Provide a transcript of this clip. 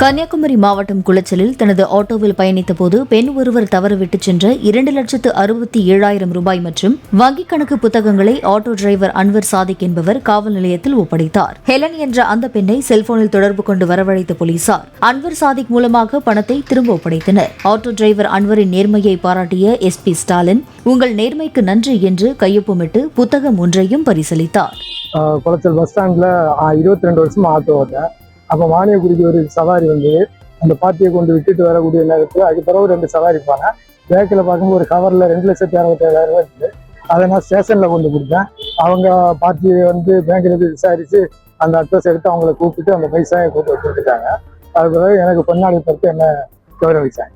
கன்னியாகுமரி மாவட்டம் குளச்சலில் தனது ஆட்டோவில் பயணித்த போது பெண் ஒருவர் தவறவிட்டு சென்ற இரண்டு லட்சத்து அறுபத்தி ஏழாயிரம் ரூபாய் மற்றும் வங்கிக் கணக்கு புத்தகங்களை ஆட்டோ டிரைவர் அன்வர் சாதிக் என்பவர் காவல் நிலையத்தில் ஒப்படைத்தார். ஹெலன் என்ற அந்த பெண்ணை செல்போனில் தொடர்பு கொண்டு வரவழைத்த போலீசார் அன்வர் சாதிக் மூலமாக பணத்தை திரும்ப ஒப்படைத்தனர். ஆட்டோ டிரைவர் அன்வரின் நேர்மையை பாராட்டிய எஸ்பி ஸ்டாலின் உங்கள் நேர்மைக்கு நன்றி என்று கையொப்பமிட்டு புத்தகம் ஒன்றையும் பரிசளித்தார். குளச்சல் பஸ் ஸ்டாண்ட்ல இருபத்தி ரெண்டு வருஷம் ஆட்டோ அப்போ வாணியகுடிக்கு ஒரு சவாரி வந்து அந்த பாட்டியை கொண்டு விட்டுட்டு வரக்கூடிய நேரத்தில் அதுக்கு பிறகு ரெண்டு சவாரி போனேன் பேக்கில் பார்க்கும்போது ஒரு கவரில் ரெண்டு லட்சத்தி அறுபத்தி ஏழாயிரம் ரூபாய் இருக்குது அதை நான் ஸ்டேஷனில் கொண்டு கொடுத்தேன். அவங்க பாட்டியை வந்து பேங்கில் போய் விசாரித்து அந்த அட்ரஸ் எடுத்து அவங்கள கூப்பிட்டு அந்த பைசாயை கூப்பிட்டு கொடுத்துட்டாங்க. அது பிறகு எனக்கு பொன்னாடி பொறுத்து என்ன கௌரவிச்சாங்க.